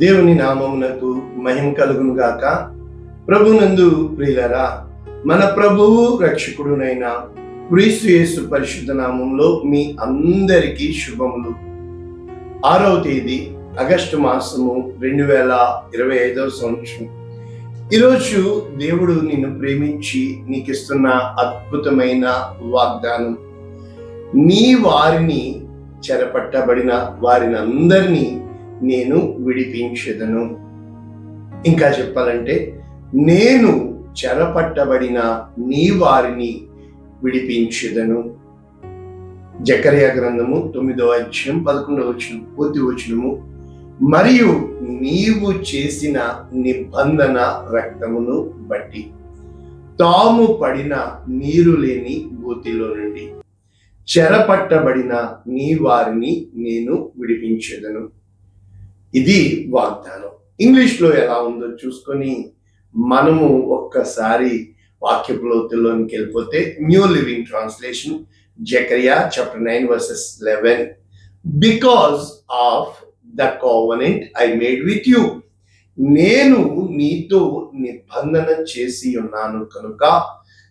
దేవుని నామమునకు మహిమ కలుగును గాక. ప్రభునందు ప్రియులరా మన ప్రభువు రక్షకుడునైన క్రీస్తు యేసు పరిశుద్ధ నామంలో మీ అందరికీ శుభములు. ఆరవ తేదీ ఆగస్టు మాసము రెండు వేల ఇరవై ఐదవ సంవత్సరం. ఈరోజు దేవుడు నిన్ను ప్రేమించి నీకు ఇస్తున్న అద్భుతమైన వాగ్దానం. నీ వారిని చెరపట్టబడిన వారిని అందరినీ నేను విడిపించదను. ఇంకా చెప్పాలంటే నేను చెరపట్టబడిన నీ వారిని విడిపించదను. జకర్య గ్రంథము తొమ్మిదో అధ్యయం పదకొండవ వచనం పూర్తి వచనము. మరియు నీవు చేసిన నిబంధన రక్తమును బట్టి తాము పడిన నీరు లేని గోతిలో నుండి చెరపట్టబడిన నీ వారిని నేను విడిపించదను. ఇది వాగ్దానం. ఇంగ్లీష్లో ఎలా ఉందో చూసుకొని మనము ఒక్కసారి వాక్యపు లోతుల్లోనికి వెళ్ళిపోతే new living translation Zechariah chapter nine verses eleven. Because of the covenant I made with you. నేను నీతో నిబంధన చేసి ఉన్నాను కనుక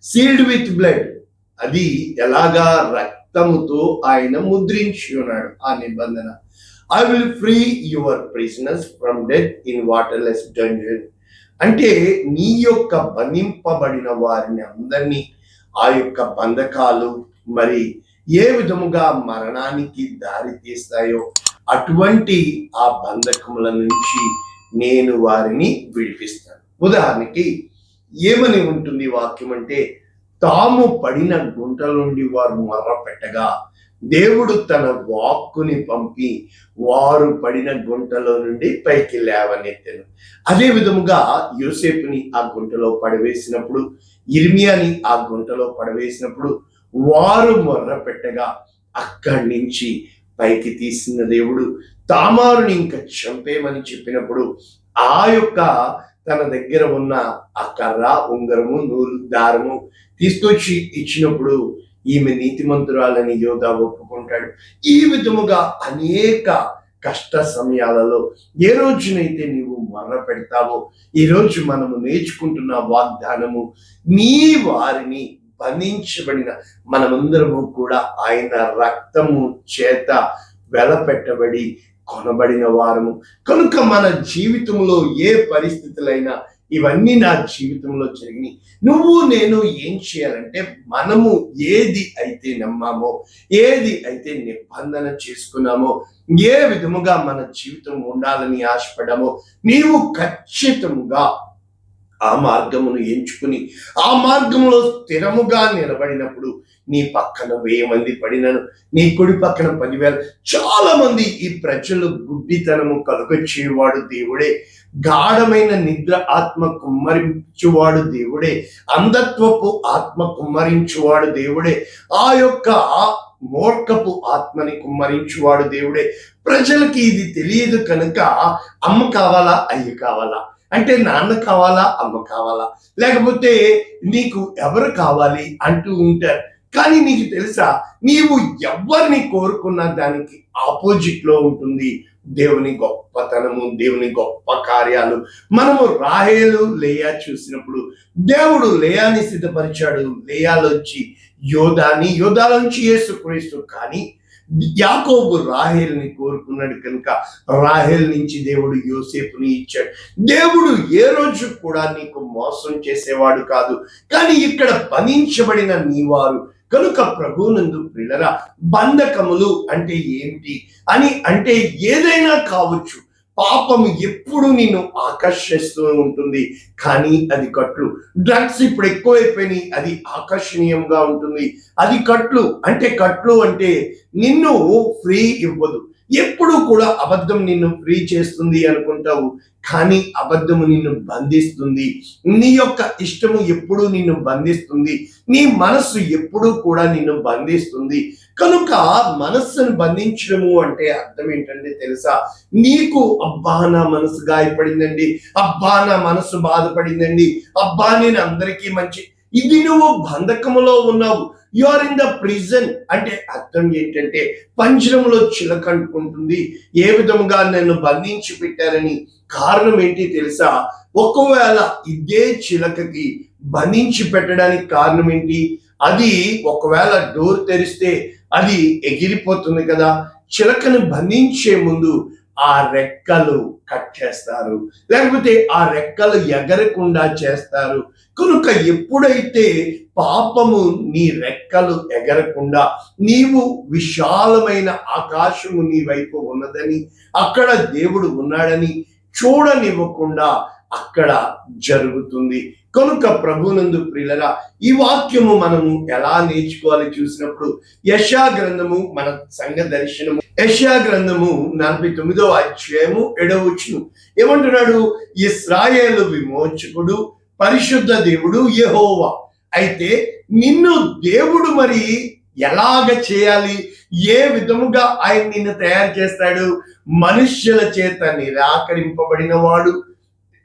సీల్డ్ విత్ బ్లడ్. అది ఎలాగా రక్తముతో ఆయన ముద్రించి ఉన్నాడు. ఆ నిబంధన. I will free your prisoners from death in waterless dungeon అంటే నీ యొక్క బంధింపబడిన వారిని అందరినీ ఆ యొక్క బంధకాలు మరి ఏ విధముగా మరణానికి దారి తీస్తాయో అటువంటి ఆ బంధకముల నుంచి నేను వారిని విడిపిస్తాను. ఉదాహరణకి ఏమని ఉంటుంది వాక్యం అంటే తాము పడిన గుంట నుండి వారు మర్ర పెట్టగా దేవుడు తన వాక్కుని పంపి వారు పడిన గుంటలో నుండి పైకి లేవనెత్తెను. అదే విధముగా యోసేపుని ఆ గుంటలో పడవేసినప్పుడు ఇర్మియాని ఆ గుంటలో పడవేసినప్పుడు వారు మొర్ర పెట్టగా అక్కడి నుంచి పైకి తీసిన దేవుడు తామారుని ఇంకా చంపేమని చెప్పినప్పుడు ఆ యొక్క తన దగ్గర ఉన్న ఆ కర్ర ఉంగరము నూలు దారము తీసుకొచ్చి ఇచ్చినప్పుడు ఈమె నీతిమంతురాలని యోధ ఒప్పుకుంటాడు. ఈ విధముగా అనేక కష్ట సమయాలలో ఏ రోజునైతే నీవు మర్ర పెడతావో ఈ రోజు మనము నేర్చుకుంటున్న వాగ్దానము నీ వారిని బంధించబడిన మనమందరము కూడా ఆయన రక్తము చేత వెలపెట్టబడి కొనబడిన వారము. కనుక మన జీవితంలో ఏ పరిస్థితులైనా ఇవన్నీ నా జీవితంలో జరిగినాయి. నువ్వు నేను ఏం చేయాలంటే మనము ఏది అయితే నమ్మామో ఏది అయితే నిబంధన చేసుకున్నామో ఏ విధముగా మన జీవితం ఉండాలని ఆశపడామో నీవు ఖచ్చితంగా ఆ మార్గమును ఎంచుకుని ఆ మార్గంలో స్థిరముగా నిలబడినప్పుడు నీ పక్కన వెయ్యి మంది పడినను నీ కుడి పక్కన పదివేల. చాలా మంది ఈ ప్రజలు గుడ్డితనము కలుగొచ్చేవాడు దేవుడే. గాఢమైన నిద్ర ఆత్మ కుమ్మరించువాడు దేవుడే. అంధత్వపు ఆత్మ కుమ్మరించువాడు దేవుడే. ఆ యొక్క మూర్ఖపు ఆత్మని కుమ్మరించువాడు దేవుడే. ప్రజలకి ఇది తెలియదు కనుక అమ్మ కావాలా అయ్యి కావాలా? అంటే నాన్న కావాలా అమ్మ కావాలా? లేకపోతే నీకు ఎవరు కావాలి అంటూ ఉంటారు. కానీ నీకు తెలుసా నీవు ఎవరిని కోరుకున్న దానికి ఆపోజిట్లో ఉంటుంది. దేవుని గొప్పతనము దేవుని గొప్ప కార్యాలు. మనము రాహేలు లేయా చూసినప్పుడు దేవుడు లేయాని సిద్ధపరిచాడు. లేయాలోంచి యోధాని యోధాలోంచి యేసుక్రీస్తు కానీ యాకోబు రాహేల్ని కోరుకున్నాడు కనుక రాహేల్ నుంచి దేవుడు యోసేపుని ఇచ్చాడు. దేవుడు ఏ రోజు కూడా నీకు మోసం చేసేవాడు కాదు. కానీ ఇక్కడ బంధించబడిన నీవారు కనుక ప్రభువునందు ప్రిలరా బంధకములు అంటే ఏమిటి? అని అంటే ఏదైనా కావచ్చు. పాపం ఎప్పుడు నిన్ను ఆకర్షిస్తూ ఉంటుంది. కానీ అది కట్లు. డ్రగ్స్ ఇప్పుడు ఎక్కువైపోయినాయి. అది ఆకర్షణీయంగా ఉంటుంది. అది కట్లు. అంటే కట్లు అంటే నిన్ను ఫ్రీ ఇవ్వదు. ఎప్పుడు కూడా అబద్ధం నిన్ను ఫ్రీ చేస్తుంది అనుకుంటావు కానీ అబద్ధము నిన్ను బంధిస్తుంది. నీ యొక్క ఇష్టము ఎప్పుడు నిన్ను బంధిస్తుంది. నీ మనస్సు ఎప్పుడు కూడా నిన్ను బంధిస్తుంది. కనుక మనస్సును బంధించడము అంటే అర్థం ఏంటంటే తెలుసా? నీకు అబ్బా నా మనసు గాయపడిందండి అబ్బా నా మనసు బాధపడిందండి అబ్బా నేను అందరికీ మంచి ఇది నువ్వు బంధకములో ఉన్నావు you are in the prison అంటే అర్థం ఏంటంటే పంజరంలో చిలకంటుకుంటుంది ఏ విధముగా నన్ను బంధించి పెట్టారని కారణం ఏంటి తెలుసా? ఒకవేళ ఇదే చిలకకి బంధించి పెట్టడానికి కారణం ఏంటి? అది ఒకవేళ డోర్ తెరిస్తే అది ఎగిరిపోతుంది కదా. చిలకను బంధించే ముందు ఆ రెక్కలు కట్ చేస్తారు. లేకపోతే ఆ రెక్కలు ఎగరకుండా చేస్తారు. కనుక ఎప్పుడైతే పాపము నీ రెక్కలు ఎగరకుండా నీవు విశాలమైన ఆకాశము నీ వైపు ఉన్నదని అక్కడ దేవుడు ఉన్నాడని చూడనివ్వకుండా అక్కడ జరుగుతుంది. కనుక ప్రభునందు ప్రియులరా ఈ వాక్యము మనము ఎలా నేర్చుకోవాలి చూసినప్పుడు యశా గ్రంథము మన సంఘ దర్శనము. యశా గ్రంథము నలభై తొమ్మిదో అధ్యాయము ఎడవచ్చును ఏమంటున్నాడు? ఇస్రాయేలు విమోచకుడు పరిశుద్ధ దేవుడు యహోవా. అయితే నిన్ను దేవుడు మరి ఎలాగ చేయాలి? ఏ విధముగా ఆయన నిన్ను తయారు చేస్తాడు? మనుష్యుల చేత నిరాకరింపబడిన వాడు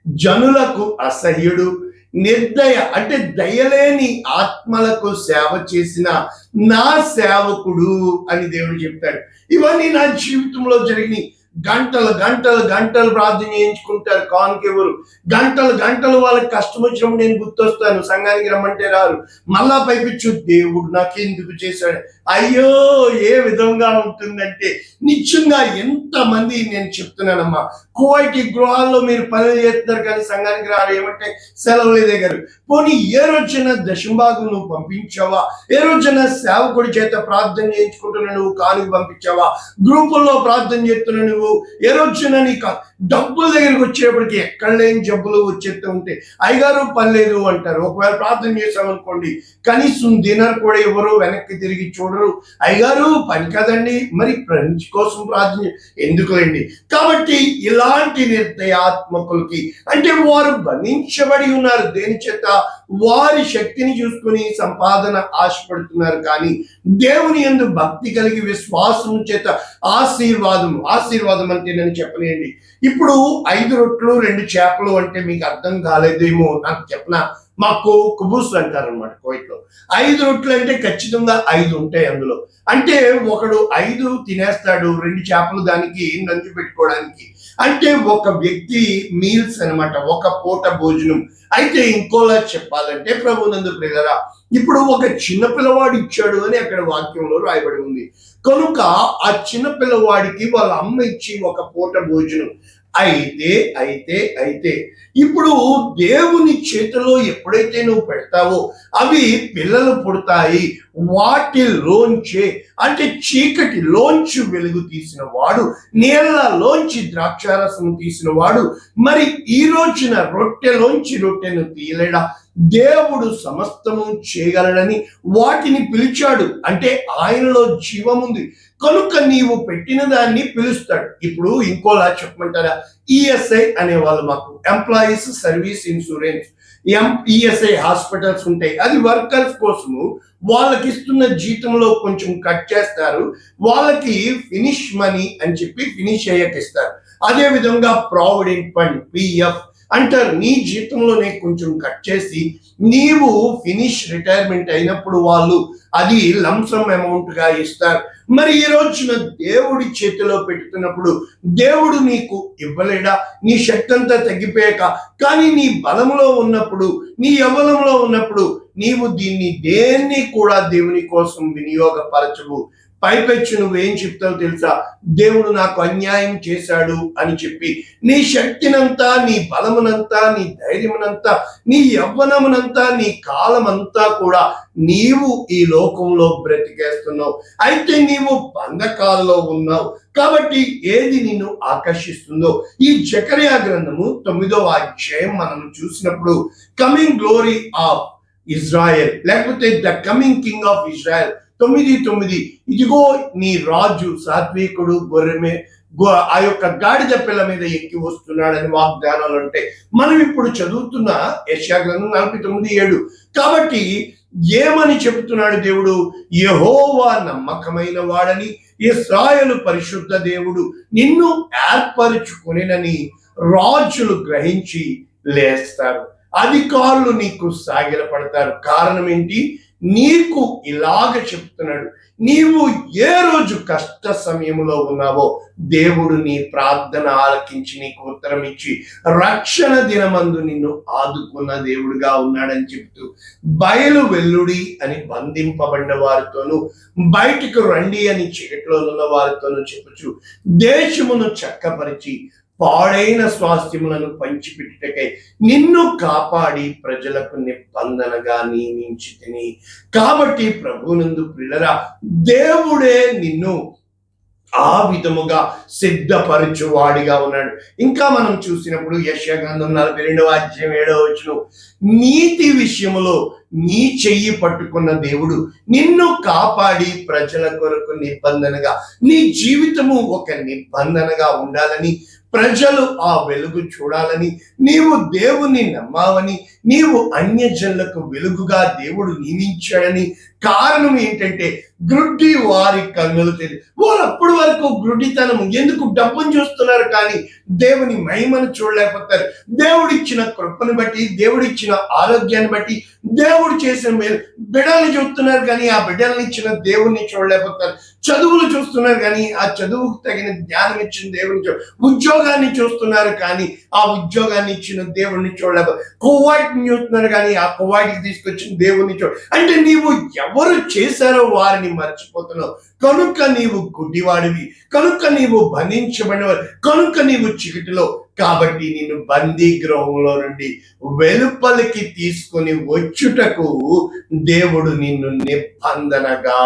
జనులకు అసహ్యుడు నిర్దయ అంటే దయలేని ఆత్మలకు సేవ చేసిన నా సేవకుడు అని దేవుడు చెప్తాడు. ఇవన్నీ నా జీవితంలో జరిగినాయి. గంటలు గంటలు గంటలు ప్రార్థన చేయించుకుంటారు కానుకెవరు గంటలు గంటలు వాళ్ళకి కష్టం వచ్చినప్పుడు నేను గుర్తొస్తాను. సంఘానికి రమ్మంటే రారు. మళ్ళా పైపించు దేవుడు నాకెందుకు చేశాడు? అయ్యో ఏ విధంగా ఉంటుందంటే నిత్యంగా ఎంతమంది నేను చెప్తున్నానమ్మా. కువైటి గృహాల్లో మీరు పనులు చేస్తున్నారు కానీ సంఘానికి రారు. ఏమంటే లేదే కారు పోనీ ఏ రోజున దశంభాగం నువ్వు పంపించావా? ఏ రోజున సేవకుడి చేత ప్రార్థన చేయించుకుంటున్నా నువ్వు కానుకు పంపించావా? గ్రూపుల్లో ప్రార్థన చేస్తున్నా నువ్వు ఏ రోజున నీకు డబ్బుల దగ్గరికి వచ్చేప్పటికి ఎక్కడ లేని జబ్బులు వచ్చేస్తూ ఉంటే అయ్యగారు పని లేదు అంటారు. ఒకవేళ ప్రార్థన చేసామనుకోండి కనీసం డిన్నర్ కూడా ఎవరు వెనక్కి తిరిగి అనుకుంటారు. అయ్యగారు పని కదండి. మరి ఫ్రెండ్స్ కోసం ప్రార్థన ఎందుకు ఎందుకులేండి? కాబట్టి ఇలాంటి నిర్దయాత్మకులకి అంటే వారు బంధించబడి ఉన్నారు. దేని చేత? వారి శక్తిని చూసుకుని సంపాదన ఆశపడుతున్నారు. కానీ దేవుని యందు భక్తి కలిగి విశ్వాసం చేత ఆశీర్వాదం ఆశీర్వాదం అంటే నేను చెప్పలేండి. ఇప్పుడు ఐదు రొట్లు రెండు చేపలు అంటే మీకు అర్థం కాలేదేమో. నాకు చెప్పనా? మాకు కుబూస్ అంటారు అనమాట కోయిట్లో. ఐదు రొట్టెలు అంటే ఖచ్చితంగా ఐదు ఉంటాయి అందులో. అంటే ఒకడు ఐదు తినేస్తాడు రెండు చేపలు దానికి నంజు పెట్టుకోవడానికి. అంటే ఒక వ్యక్తి మీల్స్ అనమాట ఒక పూట భోజనం. అయితే ఇంకోలా చెప్పాలంటే ప్రభు నందు ప్రియులరా ఇప్పుడు ఒక చిన్న పిల్లవాడు ఇచ్చాడు అని అక్కడ వాక్యంలో రాయబడి ఉంది. కనుక ఆ చిన్న పిల్లవాడికి వాళ్ళ అమ్మ ఇచ్చి ఒక పూట భోజనం. అయితే అయితే అయితే. ఇప్పుడు దేవుని చేతిలో ఎప్పుడైతే నువ్వు పెడతావో అవి పిల్లలు పుడతాయి. వాటిలోంచే అంటే చీకటి లోంచి వెలుగు తీసిన వాడు నీళ్ళలోంచి ద్రాక్షారసం తీసిన వాడు మరి ఈ రోజున రొట్టెలోంచి రొట్టెను తీయలేడా? దేవుడు సమస్తము చేయగలడని వాటిని పిలిచాడు. అంటే ఆయనలో జీవముంది. కనుక నీవు పెట్టిన దాన్ని పిలుస్తాడు. ఇప్పుడు ఇంకోలా చెప్పమంటారా? ఈఎస్ఐ అనే వాళ్ళు మాకు employees service insurance um ESI hospitals ఉంటాయి. అది వర్కర్స్ కోసము వాళ్ళకి ఇస్తున్న జీతంలో కొంచెం కట్ చేస్తారు. వాళ్ళకి ఫినిష్ మనీ అని చెప్పి ఫినిష్ అయ్యాక ఇస్తారు అదే విధంగా ప్రావిడెంట్ ఫండ్ పిఎఫ్ అంటారు. నీ జీతంలోనే కొంచెం కట్ చేసి నీవు ఫినిష్ రిటైర్మెంట్ అయినప్పుడు వాళ్ళు అది లంసమ్ అమౌంట్గా ఇస్తారు. మరి ఈ రోజున దేవుడి చేతిలో పెట్టుతున్నప్పుడు దేవుడు నీకు ఇవ్వలేడా? నీ శక్తి అంతా తగ్గిపోయాక కానీ నీ బలంలో ఉన్నప్పుడు నీ యవ్వనంలో ఉన్నప్పుడు నీవు దీన్ని దేన్ని కూడా దేవుని కోసం వినియోగపరచవు? పైపెచ్చు నువ్వేం చెప్తావు తెలుసా? దేవుడు నాకు అన్యాయం చేశాడు అని చెప్పి నీ శక్తినంతా నీ బలమునంతా నీ ధైర్యమునంతా నీ యవ్వనమునంతా నీ కాలమంతా కూడా నీవు ఈ లోకంలో బ్రతికేస్తున్నావు. అయితే నీవు బంధకాల్లో ఉన్నావు. కాబట్టి ఏది నిన్ను ఆకర్షిస్తుందో ఈ జకరియా గ్రంథము తొమ్మిదవ అధ్యాయం మనం చూసినప్పుడు కమింగ్ గ్లోరీ ఆఫ్ ఇజ్రాయెల్ లేకపోతే the coming king of Israel తొమ్మిది తొమ్మిది. ఇదిగో నీ రాజు సాత్వికుడు గొర్రెమే. ఆ యొక్క గాడిద పిల్ల మీద ఎక్కి వస్తున్నాడని వాగ్దానాలు ఉంటాయి మనం ఇప్పుడు చదువుతున్న యశాగ్రంథం నలభై తొమ్మిది ఏడు. కాబట్టి ఏమని చెబుతున్నాడు దేవుడు? యహోవా నమ్మకమైన వాడని ఇస్రాయలు పరిశుద్ధ దేవుడు నిన్ను ఏర్పరచుకునేనని రాజులు గ్రహించి లేస్తారు. అధికారులు నీకు సాగిలపడతారు. కారణం ఏంటి? నీకు ఇలాగ చెప్తున్నాడు. నీవు ఏ రోజు కష్ట సమయంలో ఉన్నావో దేవుడు నీ ప్రార్థన ఆలకించి నీకు ఉత్తరం ఇచ్చి రక్షణ దినమందు నిన్ను ఆదుకున్న దేవుడుగా ఉన్నాడని చెప్తూ బయలు వెల్లుడి అని బంధింపబడిన వారితోనూ బయటికి రండి అని చీకట్లో ఉన్న వారితోనూ చెప్పుచు దేశమును చక్కపరిచి పాడైన స్వాస్థ్యములను పంచిపెట్టుటకై నిన్ను కాపాడి ప్రజలకు నిబంధనగా నియమించి తిని కాబట్టి ప్రభునందు పిల్లరా దేవుడే నిన్ను ఆ విధముగా సిద్ధపరచువాడిగా ఉన్నాడు. ఇంకా మనం చూసినప్పుడు యశగ్రంథం నలభై రెండవ అధ్యాయం ఏడవ వచ్చిన నీతి విషయములో నీ చెయ్యి పట్టుకున్న దేవుడు నిన్ను కాపాడి ప్రజల కొరకు నిబంధనగా నీ జీవితము ఒక నిబంధనగా ఉండాలని ప్రజలు ఆ వెలుగు చూడాలని నీవు దేవుని నమ్మావని నీవు అన్యజనులకు వెలుగుగా దేవుడు నియమించాడని కారణం ఏంటంటే గ్రుడ్డి వారి కన్నులు తెలియదు వారు అప్పటి వరకు గ్రుడ్డితనం ఎందుకు డబ్బును చూస్తున్నారు కానీ దేవుని మహిమను చూడలేకపోతారు. దేవుడిచ్చిన కృపను బట్టి దేవుడిచ్చిన ఆరోగ్యాన్ని బట్టి దేవుడు చేసిన మేలు బిడ్డల్ని చూస్తున్నారు కానీ ఆ బిడ్డల్ని ఇచ్చిన దేవుణ్ణి చూడలేకపోతారు. చదువులు చూస్తున్నారు కానీ ఆ చదువుకు తగిన జ్ఞానం ఇచ్చిన దేవుని ఉద్యోగాన్ని చూస్తున్నారు కానీ ఆ ఉద్యోగాన్ని ఇచ్చిన దేవుడిని చూడలేక కువైట్ని చూస్తున్నారు కానీ ఆ కువైట్కి తీసుకొచ్చిన దేవుడిని చూడ అంటే నీవు ఎవరు చేశారో వారిని మర్చిపోతున్నావు. కనుక నీవు గుడ్డివాడివి. కనుక నీవు బంధించబడినవాడు కనుక నీవు చికిటిలో కాబట్టి నేను బందీ గృహంలో నుండి వెలుపలికి తీసుకొని వచ్చుటకు దేవుడు నిన్ను నిబంధనగా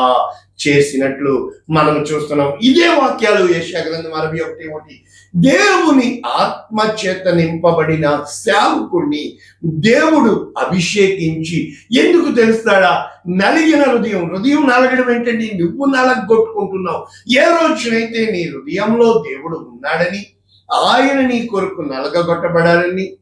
చేసినట్లు మనం చూస్తున్నాం. ఇదే వాక్యాలు యశాగ్రంథం అరవై ఒకటి ఒకటి. దేవుని ఆత్మ చేత నింపబడిన సేవకుణ్ణి దేవుడు అభిషేకించి ఎందుకు తెలుస్తాడా? నలిగిన హృదయం. హృదయం నలగడం ఏంటండి? నువ్వు నలగొట్టుకుంటున్నావు. ఏ రోజునైతే నీ హృదయంలో దేవుడు ఉన్నాడని ఆయన నీ కొరకు నలగగొట్టబడాలని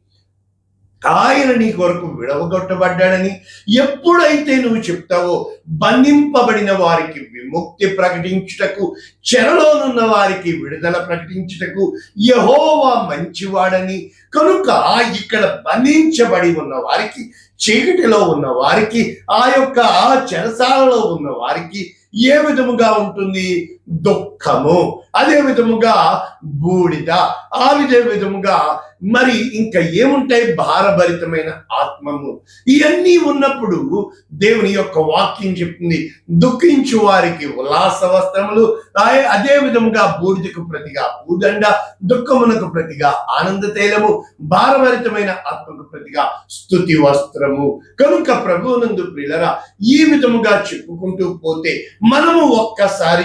ఆయన నీ కొరకు విడవగొట్టబడ్డాడని ఎప్పుడైతే నువ్వు చెప్తావో బంధింపబడిన వారికి విముక్తి ప్రకటించుటకు చెరలోనున్న వారికి విడుదల ప్రకటించుటకు యహోవా మంచివాడని కనుక ఇక్కడ బంధించబడి ఉన్న వారికి చీకటిలో ఉన్న వారికి ఆ యొక్క ఆ చెరసాలలో ఉన్న వారికి ఏ విధముగా ఉంటుంది? దుఃఖము. అదే విధముగా బూడిద ఆ విధే విధముగా మరి ఇంకా ఏముంటాయి? భారభరితమైన ఆత్మము. ఇవన్నీ ఉన్నప్పుడు దేవుని యొక్క వాక్యం చెప్తుంది. దుఃఖించు వారికి ఉల్లాస వస్త్రములు. అదే విధముగా బూడిదకు ప్రతిగా భూదండ దుఃఖమునకు ప్రతిగా ఆనంద తైలము. భారభరితమైన ఆత్మకు ప్రతిగా స్థుతి వస్త్రము. కనుక ప్రభువునందు ప్రియులరా ఈ విధముగా చెప్పుకుంటూ పోతే మనము ఒక్కసారి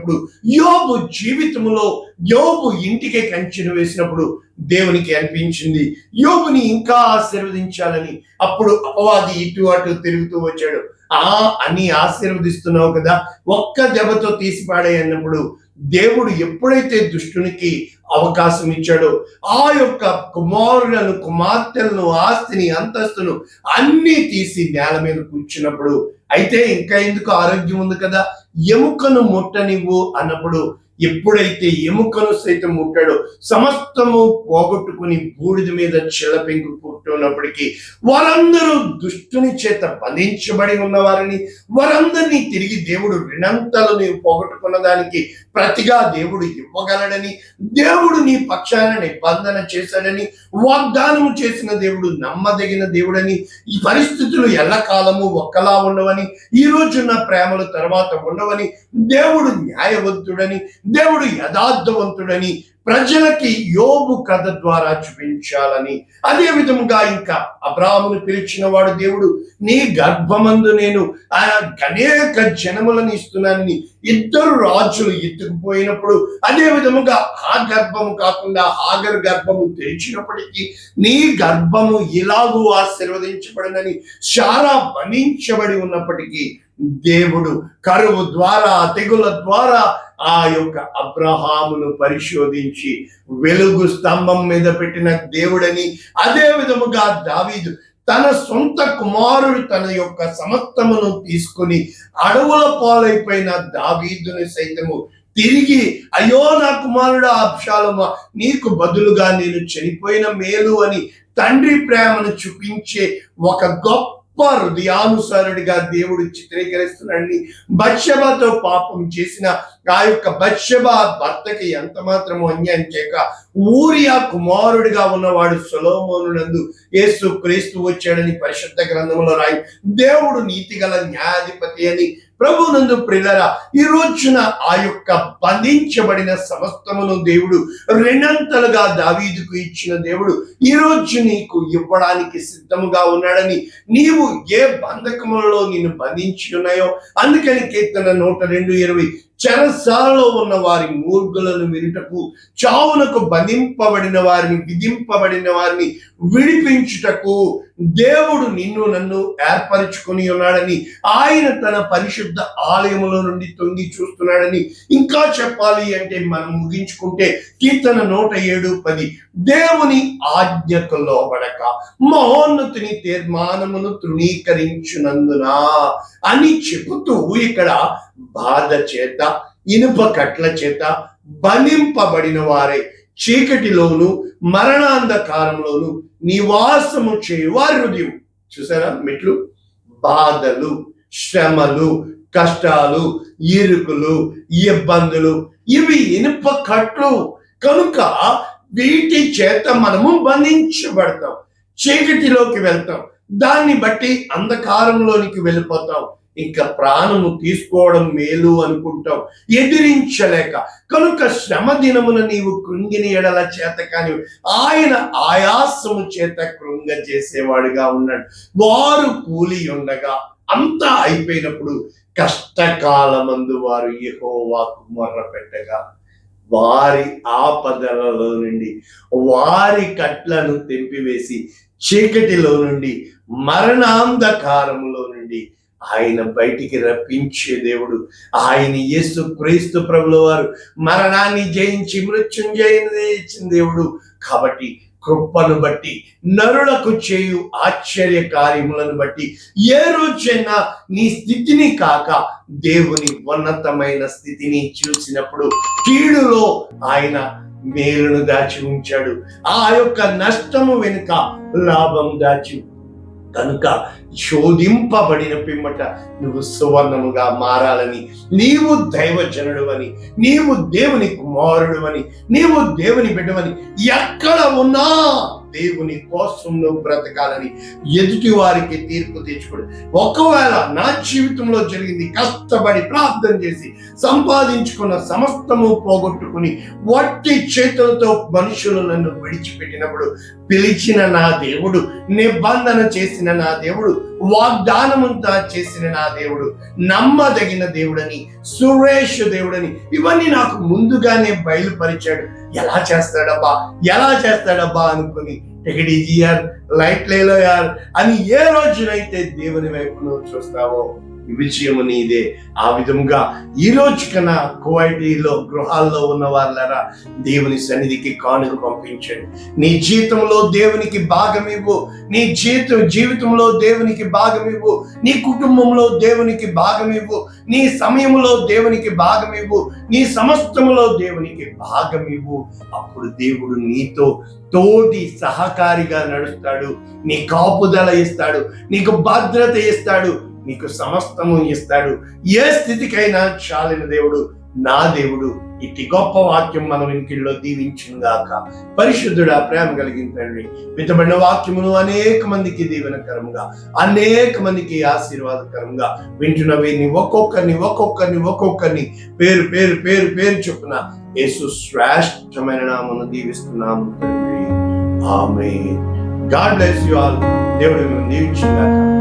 చూసినప్పుడు యోబు జీవితంలో యోబు ఇంటికి కంచెను వేసినప్పుడు దేవునికి అనిపించింది యోబుని ఇంకా ఆశీర్వదించాలని అప్పుడు అపవాది ఇటు అటు తిరుగుతూ వచ్చాడు. ఆ అని ఆశీర్వదిస్తున్నావు కదా ఒక్క దెబ్బతో తీసిపాడే అన్నప్పుడు దేవుడు ఎప్పుడైతే దుష్టునికి అవకాశం ఇచ్చాడో ఆ యొక్క కుమారులను కుమార్తెలను ఆస్తిని అంతస్తును అన్నీ తీసి నేల మీద కూర్చున్నప్పుడు అయితే ఇంకా ఎందుకు ఆరోగ్యం ఉంది కదా? ఎముకను ముట్టనివ్వు అన్నప్పుడు ఎప్పుడైతే ఎముకను సైతం ముట్టాడో సమస్తము పోగొట్టుకుని బూడిద మీద చిల్లపెంకు పుట్టున్నప్పటికీ వారందరూ దుష్టుని చేత బంధించబడి ఉన్నవారని వారందరినీ తిరిగి దేవుడు రిణంతలు నీవు పోగొట్టుకున్న దానికి ప్రతిగా దేవుడు ఇవ్వగలడని దేవుడు నీ పక్షాన నిబంధన చేశాడని వాగ్దానం చేసిన దేవుడు నమ్మదగిన దేవుడని ఈ పరిస్థితులు ఎల్లకాలము ఒక్కలా ఉండవని ఈ రోజున్న ప్రేమలు తర్వాత ఉండవని దేవుడు న్యాయవంతుడని దేవుడు యథార్థవంతుడని ప్రజలకి యోబు కథ ద్వారా చూపించాలని. అదే విధముగా ఇంకా అబ్రాహ్మును పిలిచిన వాడు దేవుడు నీ గర్భమందు నేను ఆ అనేక జనములను ఇస్తున్నానని ఇద్దరు రాజులు ఎత్తుకుపోయినప్పుడు అదే విధముగా ఆ గర్భము కాకుండా ఆగర్ గర్భము తెరిచినప్పటికీ నీ గర్భము ఇలాగూ ఆశీర్వదించబడినని చాలా బంధించబడి ఉన్నప్పటికీ దేవుడు కరువు ద్వారా తెగుల ద్వారా ఆ యొక్క అబ్రహామును పరిశోధించి వెలుగు స్తంభం మీద పెట్టిన దేవుడని అదే విధముగా దావీదు తన సొంత కుమారుడు తన యొక్క సమస్తమును తీసుకుని అడవుల పాలైపోయిన దావీదుని సైతము తిరిగి అయ్యో నా కుమారుడు అప్షాలమా నీకు బదులుగా నేను చనిపోయిన మేలు అని తండ్రి ప్రేమను చూపించే ఒక గొప్ప హృదయానుసారుడిగా దేవుడు చిత్రీకరిస్తున్నాడని బత్షబతో పాపం చేసిన ఆ యొక్క బత్సబ భర్తకి ఎంత మాత్రము అన్యాయం చేయక ఊరియా కుమారుడిగా ఉన్నవాడు సులోమోనునందు యేసు క్రీస్తు వచ్చాడని పరిశుద్ధ గ్రంథంలో రాయి. దేవుడు నీతిగల న్యాయాధిపతి అని ప్రభునందు ప్రిలరా ఈ రోజున ఆ యొక్క బంధించబడిన సమస్తమును దేవుడు రెండంతలుగా దావీదుకు ఇచ్చిన దేవుడు ఈ రోజు నీకు ఇవ్వడానికి సిద్ధముగా ఉన్నాడని నీవు ఏ బంధకములలో నిన్ను బంధించి ఉన్నాయో అందుకని కీర్తన నూట రెండు ఇరవై చెరసాలలో ఉన్న వారి మూర్ఖులను వినుటకు చావునకు బంధింపబడిన వారిని విధింపబడిన వారిని విడిపించుటకు దేవుడు నిన్ను నన్ను ఏర్పరచుకొని ఉన్నాడని ఆయన తన పరిశుద్ధ ఆలయములో నుండి తొంగి చూస్తున్నాడని ఇంకా చెప్పాలి అంటే మనం ముగించుకుంటే కీర్తన నూట ఏడు పది దేవుని ఆజ్ఞకు లోబడక మహోన్నతుని తీర్మానమును తృణీకరించినందున అని చెబుతూ ఇక్కడ బాధ చేత ఇనుప కట్ల చేత బలింపబడిన వారే చీకటిలోను మరణాంధకారంలోను నివాసము చేయవారి హృదయం. చూసారా? మెట్లు బాధలు శ్రమలు కష్టాలు ఇరుకులు ఇబ్బందులు ఇవి ఇనుప కట్లు. కనుక వీటి చేత మనము బంధించబడతాం. చీకటిలోకి వెళ్తాం. దాన్ని బట్టి అంధకారంలోనికి వెళ్ళిపోతాం. ఇంకా ప్రాణము తీసుకోవడం మేలు అనుకుంటాం ఎదిరించలేక. కనుక శ్రమ దినమున నీవు కృంగిని ఎడల చేత కాని ఆయన ఆయాసము చేత కృంగ చేసేవాడుగా ఉన్నాడు. వారు కూలి ఉండగా అంతా అయిపోయినప్పుడు కష్టకాలమందు వారు యహోవాకు మొర్ర పెట్టగా వారి ఆపదలలో నుండి వారి కట్లను తెంపివేసి చీకటిలో నుండి మరణాంధకారములో నుండి ఆయన బయటికి రప్పించే దేవుడు ఆయన యేసు క్రీస్తు ప్రభుల వారు మరణాన్ని జయించి మృత్యుంజయించిన దేవుడు. కాబట్టి కృపను బట్టి నరులకు చేయు ఆశ్చర్య కార్యములను బట్టి ఏ రోజైనా నీ స్థితిని కాక దేవుని ఉన్నతమైన స్థితిని చూసినప్పుడు కీడులో ఆయన మేలును దాచి ఉంచాడు. ఆ యొక్క నష్టము వెనుక లాభం దాచి కనుక శోధింపబడిన పిమ్మట నువ్వు సువర్ణముగా మారాలని నీవు దైవజనుడు అని నీవు దేవుని కుమారుడు అని నీవు దేవుని బిడ్డవని ఎక్కడ ఉన్నా దేవుని కోసం నువ్వు బ్రతకాలని ఎదుటి వారికి తీర్పు తీర్చుకోడు. ఒకవేళ నా జీవితంలో జరిగింది కష్టపడి ప్రార్థన చేసి సంపాదించుకున్న సమస్తము పోగొట్టుకుని వట్టి చేతులతో మనుషులు నన్ను విడిచిపెట్టినప్పుడు పిలిచిన నా దేవుడు నిబంధన చేసిన నా దేవుడు వాగ్దానమంతా చేసిన నా దేవుడు నమ్మదగిన దేవుడని సురేష్ దేవుడని ఇవన్నీ నాకు ముందుగానే బయలుపరిచాడు. ఎలా చేస్తాడబ్బా? ఎలా చేస్తాడబ్బా అనుకుని టికెట్ ఈజీఆర్ లైట్ లేలో యార్ అని ఏ రోజునైతే దేవుని వైపు నువ్వు చూస్తావో విజయము నీదే ఆ విధముగా ఈ రోజు కన్నా కువైటీలో గృహాల్లో ఉన్న వాళ్ళరా దేవుని సన్నిధికి కానుక పంపించండి. నీ జీవితంలో దేవునికి భాగం ఇవ్వు నీ జీవితం జీవితంలో దేవునికి భాగం ఇవ్వు నీ కుటుంబంలో దేవునికి భాగం ఇవ్వు నీ సమయంలో దేవునికి భాగం ఇవ్వు నీ సమస్తములో దేవునికి భాగం ఇవ్వు అప్పుడు దేవుడు నీతో తోటి సహకారిగా నడుస్తాడు. నీ కాపుదల ఇస్తాడు. నీకు భద్రత ఇస్తాడు. నీకు సమస్తము ఇస్తాడు. ఏ స్థితికైనా చాలిన దేవుడు నా దేవుడు. ఇట్టి గొప్ప వాక్యం మన వెనుకల్లో దీవించుగాక పరిశుద్ధుడా ప్రేమ కలిగిన తండ్రి వాక్యమును అనేక మందికి దీవెనకరంగా అనేక మందికి ఆశీర్వాదకరంగా వింటున్న వీరిని ఒక్కొక్కరిని ఒక్కొక్కరిని ఒక్కొక్కరిని పేరు పేరు పేరు పేరు చొప్పున యేసు శ్రేష్టమైన నామను దీవిస్తున్నాము తండ్రి. ఆమె గాడ్ బ్లెస్ యు ఆల్. దేవుడు మిమ్మల్ని దీవించుగాక